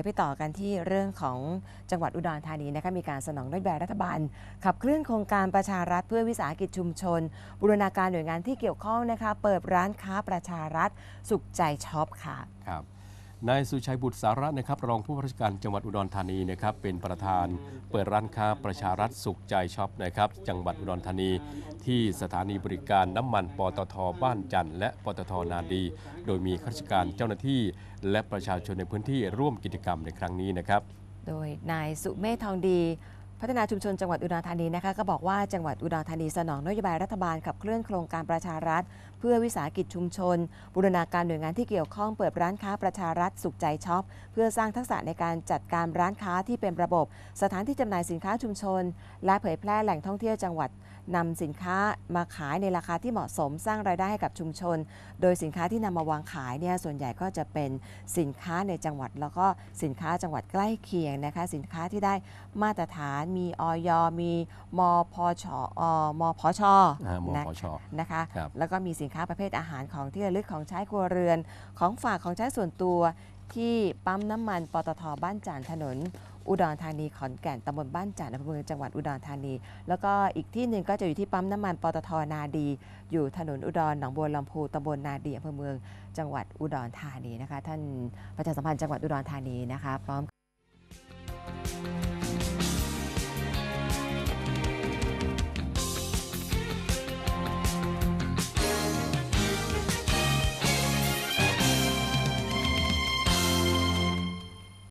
ดี๋ยวไปต่อกันที่เรื่องของจังหวัดอุดรธานีนะคะมีการสนองนโยบายรัฐบาล ขับเคลื่อนโครงการประชารัฐเพื่อวิสาหกิจชุมชน บูรณาการหน่วยงานที่เกี่ยวข้องนะคะ เปิดร้านค้าประชารัฐสุขใจช็อปค่ะครับ นายสุชัยบุตรสาระนะครับรองผู้ว่าราชการจังหวัดอุดรธานีนะครับเป็นประธานเปิดร้านค้าประชารัฐสุขใจช็อปนะครับจังหวัดอุดรธานี ที่สถานีบริการน้ำมันปตทบ้านจันทร์และปตทนาดี โดยมีข้าราชการเจ้าหน้าที่ และประชาชนในพื้นที่ร่วมกิจกรรมในครั้งนี้นะครับ โดยนายสุเมธทองดี พัฒนาชุมชนจังหวัดอุดรธานีนะคะก็บอกว่าจังหวัดอุดรธานีสนองนโยบายรัฐบาลขับเคลื่อนโครงการประชารัฐ เพื่อวิสาหกิจชุมชน บูรณาการหน่วยงานที่เกี่ยวข้องเปิดร้านค้าประชารัฐสุขใจช็อป เพื่อสร้างทักษะในการจัดการร้านค้าที่เป็นระบบ สถานที่จำหน่ายสินค้าชุมชน และเผยแพร่แหล่งท่องเที่ยวจังหวัดนำสินค้ามาขายในราคาที่เหมาะสมสร้างรายได้ให้กับชุมชน โดยสินค้าที่นำมาวางขายเนี่ยส่วนใหญ่ก็จะเป็นสินค้าในจังหวัด แล้วก็สินค้าจังหวัดใกล้เคียงนะคะ สินค้าที่ได้มาตรฐานมีออยมีมพชอมพชอ่ามนะพช นะคะ ครับ แล้วก็มีสินค้าประเภทอาหารของที่ระลึกของใช้ครัวเรือน ของฝากของใช้ส่วนตัวที่ปั๊มน้ำมันปตทบ้านจานถนน อุดรธานีขอนแก่นตำบลบ้านจานอำเภอเมืองจังหวัดอุดรธานี แล้วก็อีกที่หนึ่งก็จะอยู่ที่ปั๊มน้ำมันปตทนาดี อยู่ถนนอุดรหนองบัวลำพูตำบลนาดีอำเภอเมืองจังหวัดอุดรธานีนะคะ ท่านประชาสัมพันธ์จังหวัดอุดรธานีนะคะพร้อม